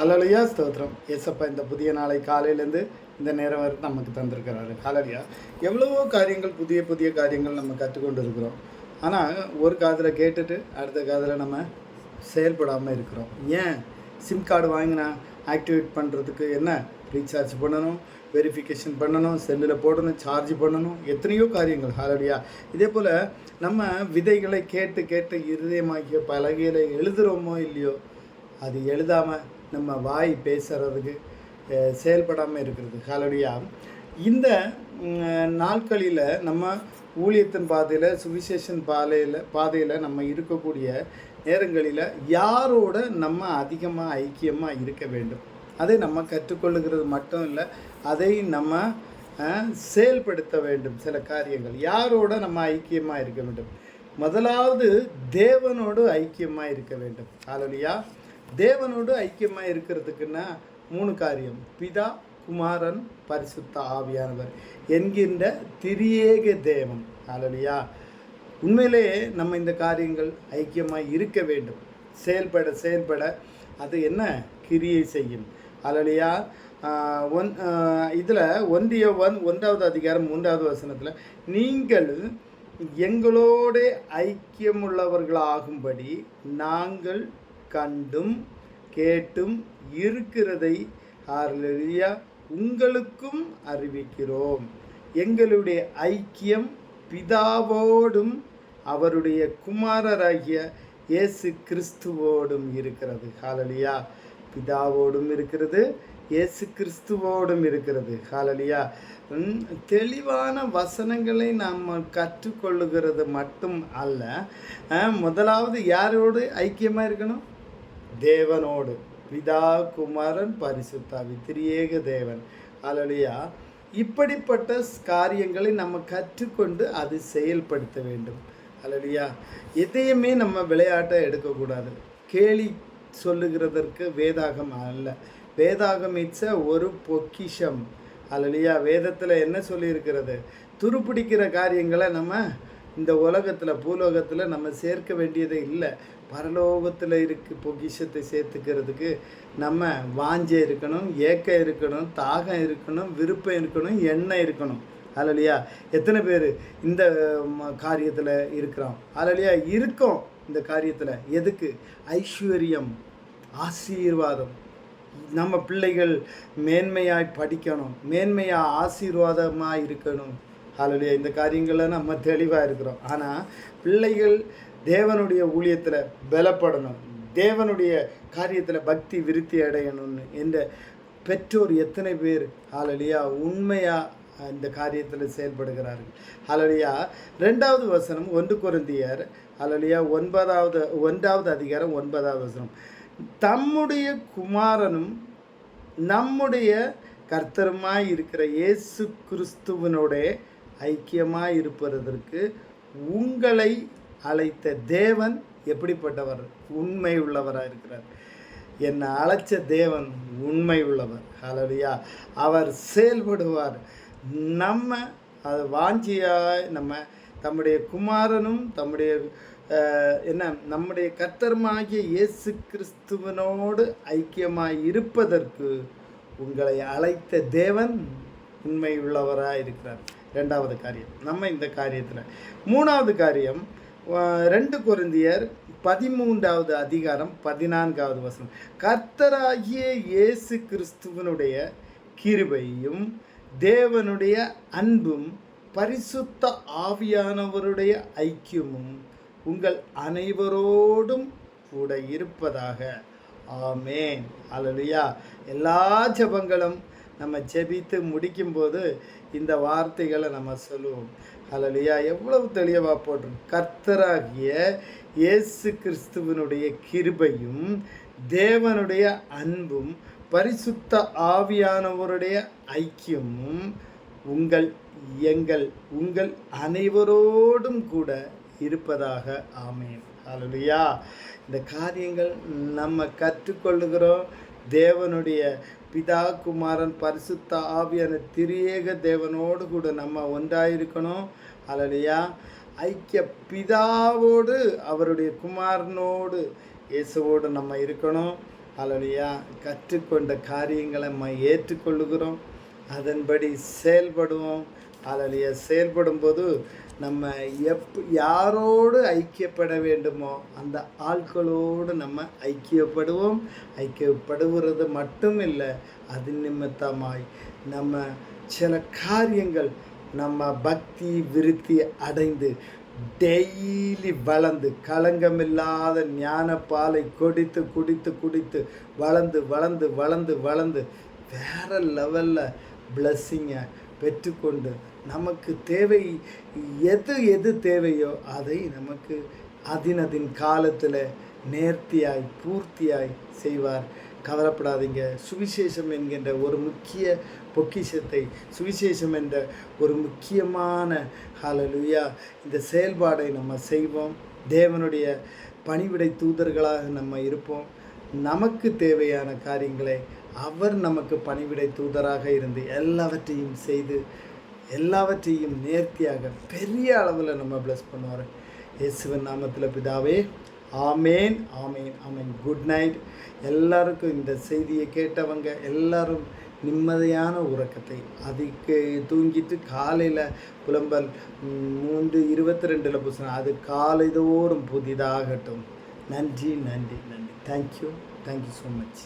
ஹலலியா ஸ்தோத்திரம். ஏசப்பா இந்த புதிய நாளை காலையிலேருந்து இந்த நேரம் வரை நமக்கு தந்திருக்கிறாரு. ஹலலியா எவ்வளவோ காரியங்கள் புதிய புதிய காரியங்கள் நம்ம கற்றுக்கொண்டு இருக்கிறோம் ஆனால் ஒரு காதில் கேட்டுட்டு அடுத்த காதில் நம்ம செயல்படாமல் இருக்கிறோம். ஏன்? சிம் கார்டு வாங்கினா ஆக்டிவேட் பண்ணுறதுக்கு என்ன? ரீசார்ஜ் பண்ணணும் வெரிஃபிகேஷன் பண்ணணும் செல்லில் போடணும் சார்ஜ் பண்ணணும் எத்தனையோ காரியங்கள். ஹாலடியா இதே போல் நம்ம விதைகளை கேட்டு கேட்டு இருதயமாக்கிய பலகையில் எழுதுகிறோமோ இல்லையோ அது எழுதாமல் நம்ம வாய் பேசுகிறதுக்கு செயல்படாமல் இருக்கிறது ஹாலடியா இந்த நாட்களில் நம்ம ஊழியத்தின் பாதையில் சுவிசேஷன் பாதையில் பாதையில் நம்ம இருக்கக்கூடிய நேரங்களில் யாரோட நம்ம அதிகமாக ஐக்கியமாக இருக்க வேண்டும்? அதை நம்ம கற்றுக்கொள்ளுகிறது மட்டும் இல்லை அதை நம்ம செயல்படுத்த வேண்டும் சில காரியங்கள். யாரோட நம்ம ஐக்கியமாக இருக்க வேண்டும்? முதலாவது தேவனோடு ஐக்கியமாக இருக்க வேண்டும். ஹalleluya தேவனோடு ஐக்கியமாக இருக்கிறதுக்குன்னா மூணு காரியம். பிதா குமாரன் பரிசுத்த ஆவியானவர் என்கின்ற திரியேக தேவன். அலடியா உண்மையிலே நம்ம இந்த காரியங்கள் ஐக்கியமாக இருக்க வேண்டும். செயல்பட செயல்பட அது என்ன? கிரியை செய்யும். அலடியா ஒன் இதில் ஒன்றிய ஒன் ஒன்றாவது அதிகாரம் மூன்றாவது வசனத்தில் நீங்கள் எங்களோட ஐக்கியமுள்ளவர்களாகும்படி நாங்கள் கண்டும் கேட்டும் இருக்கிறதை ஹalleluya உங்களுக்கும் அறிவிக்கிறோம். எங்களுடைய ஐக்கியம் பிதாவோடும் அவருடைய குமாரராகிய இயேசு கிறிஸ்துவோடும் இருக்கிறது. ஹாலலியா. பிதாவோடும் இருக்கிறது இயேசு கிறிஸ்துவோடும் இருக்கிறது. ஹாலலியா. தெளிவான வசனங்களை நாம் கற்றுக்கொள்ளுகிறது மட்டும் அல்ல. முதலாவது யாரோடு ஐக்கியமாக இருக்கணும்? தேவனோடு. பிதா குமாரன் பரிசுத்தாவி திரியேக தேவன். அலலியா இப்படிப்பட்ட காரியங்களை நம்ம கற்றுக்கொண்டு அது செயல்படுத்த வேண்டும். அலலியா எதையுமே நம்ம விளையாட்டை எடுக்கக்கூடாது. கேலி சொல்லுகிறதற்கு வேதாகம் அல்ல. வேதாகம் இட்ஸ் ஒரு பொக்கிஷம். அலலியா வேதத்தில் என்ன சொல்லியிருக்கிறது? துருப்பிடிக்கிற காரியங்களை நம்ம இந்த உலகத்தில் பூலோகத்தில் நம்ம சேர்க்க வேண்டியதே இல்லை. பரலோகத்தில் இருக்கு பொக்கிஷத்தை சேர்த்துக்கிறதுக்கு நம்ம வாஞ்சை இருக்கணும் ஏக்கம் இருக்கணும் தாகம் இருக்கணும் விருப்பம் இருக்கணும் எண்ணெய் இருக்கணும். அலலியா எத்தனை பேர் இந்த காரியத்தில் இருக்கிறோம்? அலலியா இருக்கோம் இந்த காரியத்தில். எதுக்கு? ஐஸ்வர்யம் ஆசீர்வாதம். நம்ம பிள்ளைகள் மேன்மையாய் படிக்கணும் மேன்மையாக ஆசீர்வாதமாக இருக்கணும். ஹalleluya. இந்த காரியங்களில் நம்ம தெளிவாக இருக்கிறோம். ஆனால் பிள்ளைகள் தேவனுடைய ஊழியத்தில் பலப்படணும். தேவனுடைய காரியத்தில் பக்தி விருத்தி அடையணும்னு. என்ற பெற்றோர் எத்தனை பேர் ஹalleluya உண்மையாக இந்த காரியத்தில் செயல்படுகிறார்கள். அலலியா ரெண்டாவது வசனம் ஒன்று குருந்தியர் அலலியா ஒன்பதாவது ஒன்றாவது அதிகாரம் ஒன்பதாவது வசனம். தம்முடைய குமாரனும் நம்முடைய கர்த்தருமாய் இருக்கிற இயேசு கிறிஸ்துவனோட ஐக்கியமாக இருப்பதற்கு உங்களை அழைத்த தேவன் எப்படிப்பட்டவர்? உண்மை உள்ளவராக இருக்கிறார். என்னை அழைச்ச தேவன் உண்மை உள்ளவர் ஹalleluya அவர் செயல்படுவார். நம்ம அது வாஞ்சியாய் நம்ம தம்முடைய குமாரனும் தம்முடைய அஹ், என்ன நம்முடைய கர்த்தருமாகிய இயேசு கிறிஸ்துவனோடு ஐக்கியமாய் இருப்பதற்கு உங்களை அழைத்த தேவன் உண்மை உள்ளவராக இருக்கிறார். ரெண்டாவது காரியம். நம்ம இந்த காரியத்தில். மூணாவது காரியம் ரெண்டு குருந்தியர் பதிமூன்றாவது அதிகாரம் பதினான்காவது வசனம். கர்த்தராகிய இயேசு கிறிஸ்துவனுடைய கிருபையும் தேவனுடைய அன்பும் பரிசுத்த ஆவியானவருடைய ஐக்கியமும் உங்கள் அனைவரோடும் கூட இருப்பதாக. ஆமேன். அல்லலுயா. எல்லா ஜெபங்களும் நம்ம ஜெபித்து முடிக்கும்போது இந்த வார்த்தைகளை நம்ம சொல்லுவோம். அலலியா எவ்வளவு தெளிவாக போட்டிருக்கும் கர்த்தராகிய இயேசு கிறிஸ்துவனுடைய கிருபையும் தேவனுடைய அன்பும் பரிசுத்த ஆவியானவருடைய ஐக்கியமும் உங்கள் எங்கள் உங்கள் அனைவரோடும் கூட இருப்பதாக ஆமேன். அலலியா இந்த காரியங்கள் நம்ம கற்றுக்கொள்ளுகிறோம். தேவனுடைய பிதா குமாரன் பரிசுத்த ஆவியான திரியேக தேவனோடு கூட நம்ம ஒன்றாயிருக்கணும். ஹalleluya. ஐக்கிய பிதாவோடு அவருடைய குமாரனோடு இயேசுவோடு நம்ம இருக்கணும். ஹalleluya. கற்றுக்கொண்ட காரியங்களை நம்ம ஏற்றுக்கொள்ளுகிறோம். அதன்படி செயல்படுவோம். ஹalleluya. செயல்படும்போது நம்ம எப் யாரோடு ஐக்கியப்பட வேண்டுமோ அந்த ஆட்களோடு நம்ம ஐக்கியப்படுவோம். ஐக்கியப்படுகிறது மட்டும் இல்லை அது நிமித்தமாய் நம்ம சில காரியங்கள் நம்ம பக்தி விருத்தி அடைந்து டெய்லி வளர்ந்து களங்கமில்லாத ஞான பாலை கொடித்து குடித்து குடித்து வளர்ந்து வளர்ந்து வளர்ந்து வளர்ந்து வேற லெவலில் பிளஸ்ஸிங்கை பெற்றுக்கொண்டு நமக்கு தேவை எது எது தேவையோ அதை நமக்கு அதினதின் காலத்தில் நேர்த்தியாய் பூர்த்தியாய் செய்வார். கவலைப்படாதீங்க. சுவிசேஷம் என்கின்ற ஒரு முக்கிய பொக்கிஷத்தை சுவிசேஷம் என்ற ஒரு முக்கியமான ஹலலுயா இந்த செயல்பாடை நம்ம செய்வோம். தேவனுடைய பணிவிடை தூதர்களாக நம்ம இருப்போம். நமக்கு தேவையான காரியங்களை அவர் நமக்கு பணிவிடை தூதராக இருந்து எல்லாவற்றையும் செய்து எல்லாவற்றையும் நேர்த்தியாக பெரிய அளவில் நம்ம ப்ளஸ் பண்ணுவார். இயேசுவின் நாமத்தில் பிதாவே ஆமேன் ஆமேன் ஆமேன். குட் நைட் எல்லாருக்கும் இந்த செய்தியை கேட்டவங்க எல்லாரும் நிம்மதியான உறக்கத்தை அதுக்கு தூங்கிட்டு காலையில் புலம்பல் மூன்று இருபத்தி ரெண்டில் புசனம் அது காலைதோறும் புதிதாகட்டும். நன்றி நன்றி நன்றி. Thank you thank you so much